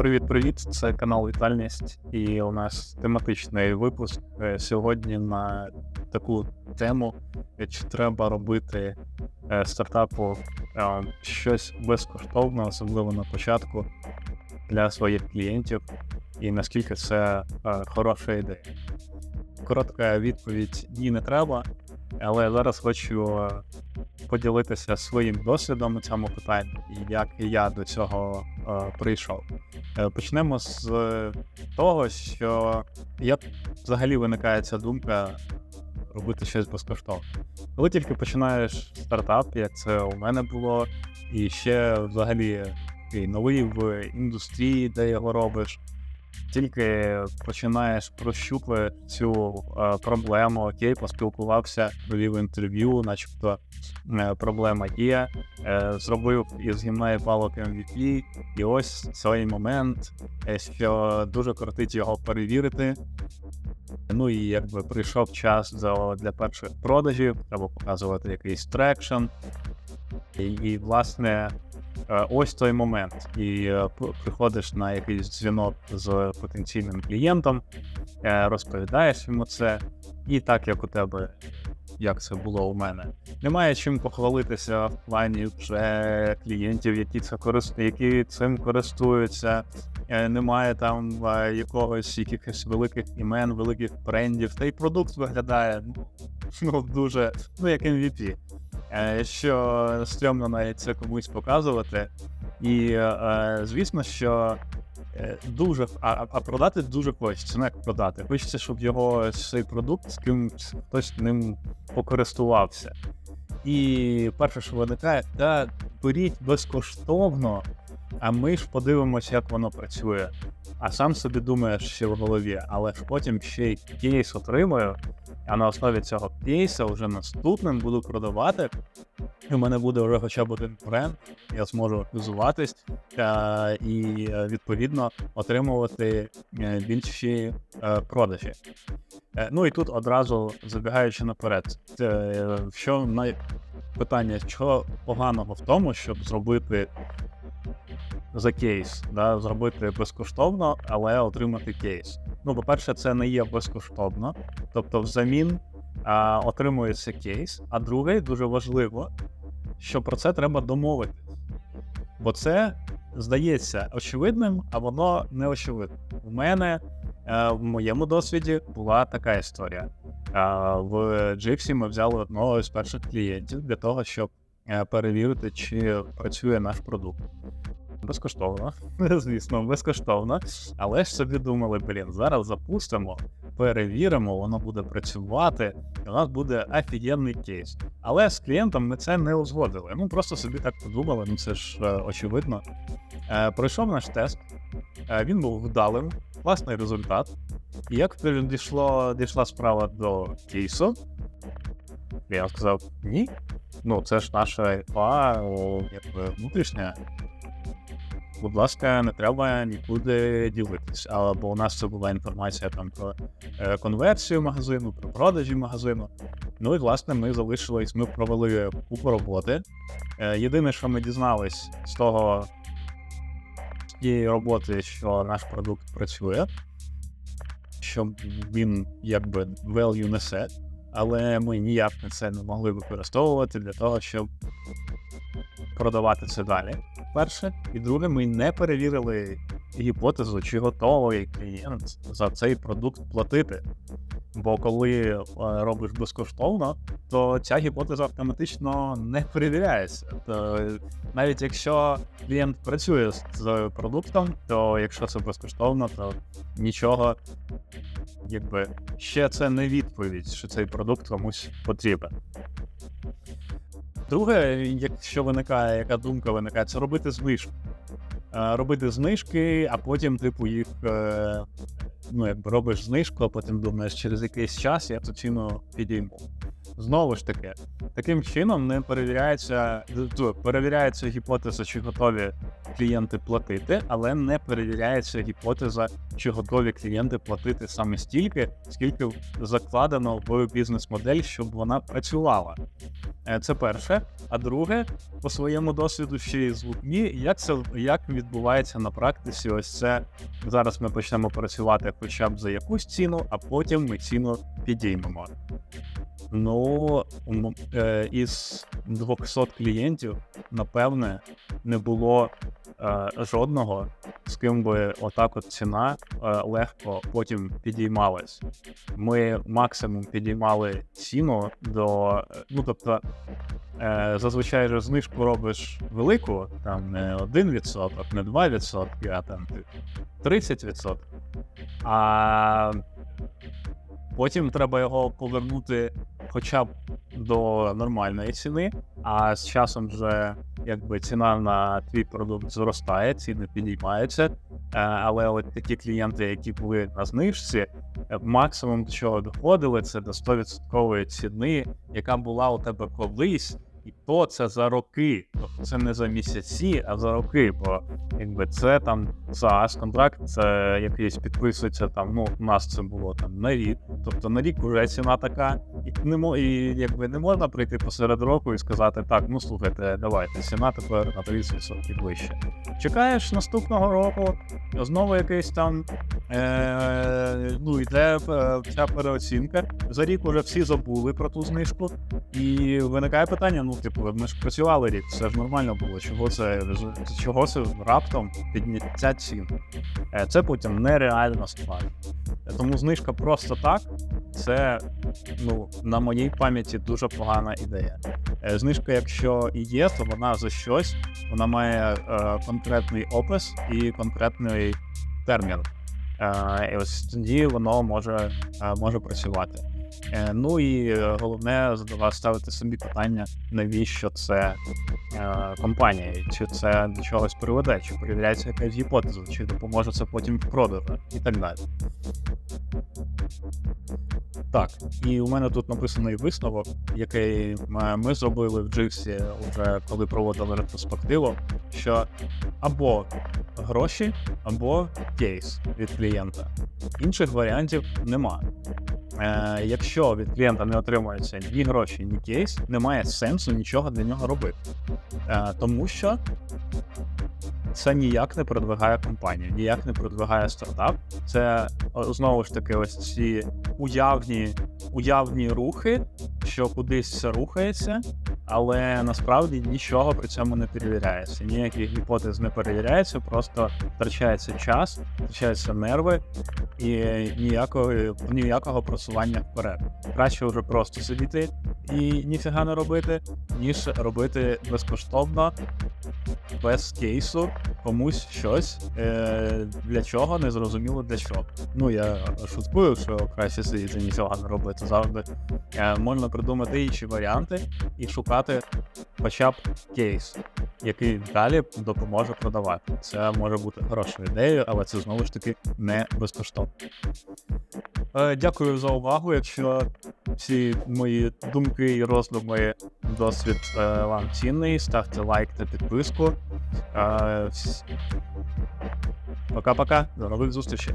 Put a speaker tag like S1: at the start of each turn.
S1: Привіт-привіт! Це канал Вітальність, і у нас тематичний випуск е, сьогодні на таку тему, е, чи треба робити е, стартапу щось безкоштовно, особливо на початку для своїх клієнтів, і наскільки це хороша ідея. Коротка відповідь ні, не треба, але зараз хочу поділитися своїм досвідом у цьому питанні, і як я до цього е, прийшов. Е, Почнемо з е, того, що як взагалі виникає ця думка робити щось безкоштовно. Коли тільки починаєш стартап, як це у мене було, і ще взагалі новий в індустрії, де його робиш, тільки починаєш прощупувати цю е, проблему, окей, поспілкувався, провів інтерв'ю, начебто е, проблема є, е, зробив із гімна і палок MVP, і ось цей момент, е, що дуже кортить його перевірити. Ну і якби прийшов час для, для перших продажів, треба показувати якийсь трекшн. І, і власне, ось той момент. І е, приходиш на якийсь дзвінок з потенційним клієнтом, е, розповідаєш йому це, і так як у тебе, як це було у мене, немає чим похвалитися в плані вже клієнтів, які це корист... які цим користуються. Е, Немає там е, якогось якихось великих імен, великих брендів. Та й продукт виглядає ну, ну дуже ну як MVP. Е, Що стрьомно навіть це комусь показувати. І е, звісно, що е, дуже а, а продати дуже хочеться. Ну як продати? Хочеться, щоб його цей продукт з ким хтось ним покористувався. І перше, що виникає, та беріть безкоштовно, а ми ж подивимося, як воно працює. А сам собі думаєш ще в голові, але ж потім ще й кейс отримую, а на основі цього кейса вже наступним буду продавати. І в мене буде вже хоча б один бренд, я зможу візуватись е, і е, відповідно отримувати е, більші продажі. Ну і тут одразу забігаючи наперед, що най... питання, що поганого в тому, щоб зробити за кейс, да, зробити безкоштовно, але отримати кейс. Ну, по-перше, це не є безкоштовно, тобто взамін а, отримується кейс. А друге, дуже важливо, що про це треба домовитись. Бо це здається очевидним, а воно не очевидне. У мене е, в моєму досвіді була така історія. Е, в Gypsy ми взяли одного з перших клієнтів для того, щоб е, перевірити, чи працює наш продукт. Безкоштовно, звісно, безкоштовно. Але ж собі думали, блін, зараз запустимо, перевіримо, воно буде працювати, і у нас буде офігенний кейс. Але з клієнтом ми це не узгодили. Ну просто собі так подумали, ну це ж е, очевидно. Е, пройшов наш тест, е, він був вдалим, класний результат. І як дійшло, дійшла справа до кейсу, я сказав: ні. Ну, це ж наша якби внутрішня. Будь ласка, не треба нікуди ділитись. А, бо у нас це була інформація там про е, конверсію магазину, про продажі магазину. Ну і власне ми залишились, ми провели купу роботи. Е, єдине, що ми дізнались з того з тієї роботи, що наш продукт працює, що він якби value несе, але ми ніяк це не могли використовувати для того, щоб продавати це далі. Перше, і друге, ми не перевірили гіпотезу, чи готовий клієнт за цей продукт платити. Бо коли е, робиш безкоштовно, то ця гіпотеза автоматично не перевіряється. То навіть якщо клієнт працює з продуктом, то якщо це безкоштовно, то нічого, якби ще це не відповідь, що цей продукт комусь потрібен. Друге, якщо виникає, яка думка виникає, це робити знижку. Е, Робити знижки, а потім, типу, їх е, ну, якби робиш знижку, а потім думаєш, через якийсь час я цю ціну підійму. Знову ж таки, таким чином не перевіряється, перевіряється гіпотеза, чи готові клієнти платити, але не перевіряється гіпотеза, чи готові клієнти платити саме стільки, скільки закладено в бізнес-модель, щоб вона працювала. Е, Це перше. А друге, по своєму досвіду ще й з людьми, як це як відбувається на практиці, ось це зараз ми почнемо працювати хоча б за якусь ціну, а потім ми ціну підіймемо. Ну, е, із 200 клієнтів, напевне, не було е, жодного, з ким би отак от ціна е, легко потім підіймалась. Ми максимум підіймали ціну до. Ну, тобто, зазвичай же знижку робиш велику, там не 1%, не 2%, а там 30%. А потім треба його повернути хоча б до нормальної ціни, а з часом вже якби ціна на твій продукт зростає, ціни підіймаються. Е, Але от такі клієнти, які були на знижці, е, максимум до чого доходили, це до 100% ціни, яка була у тебе колись, і то це за роки. Тобто це не за місяці, а за роки. Бо якби це там SaaS контракт, це якийсь підписується там. Ну, у нас це було там на рік. Тобто на рік вже ціна така, і не і якби не можна прийти посеред року і сказати, так, ну слухайте, давайте, ціна тепер на 30% вище. Чекаєш наступного року, знову якийсь там е, ну, йде е, ця переоцінка. За рік уже всі забули про ту знижку, і виникає питання: ну, типу, ми ж працювали рік, все ж нормально було. Чого це чого це раптом підняття цін? Е, Це потім нереально склад. Тому знижка просто так. Це ну на моїй пам'яті дуже погана ідея. Е, Знижка, якщо і є, то вона за щось, вона має е, конкретний опис і конкретний термін. Е, і ось тоді воно може, е, може працювати. Е, ну і е, головне задава- ставити собі питання, навіщо це е, компанії, чи це до чогось приведе, чи перевіряється якась гіпотеза, чи допоможе це потім в продажу і так далі. Так, і у мене тут написаний висновок, який ми- ми зробили в Дживсі, вже коли проводили ретроспективу, що або гроші, або кейс від клієнта. Інших варіантів нема. Е, якщо від клієнта не отримується ні гроші, ні кейс, немає сенсу нічого для нього робити. Е, тому що це ніяк не продвигає компанію, ніяк не продвигає стартап. Це знову ж таки ось ці уявні, уявні рухи, що кудись все рухається, але насправді нічого при цьому не перевіряється. Ніяких гіпотез не перевіряється, просто втрачається час, втрачаються нерви і ніякого, ніякого просування вперед. Краще вже просто сидіти і ніфіга не робити, ніж робити безкоштовно, без кейсу, комусь щось, е, для чого не зрозуміло для чого. Ну я шуткую, що краще сидіти нічого не робити завжди. Е, можна придумати інші варіанти і шукати хоча б кейс, який далі допоможе продавати. Це може бути хорошою ідеєю, але це знову ж таки не безкоштовно. Е, дякую за увагу. Якщо всі мої думки і роздуми, досвід е, вам цінний, ставте лайк та підписку. Е, Пока-пока, до нових зустрічей.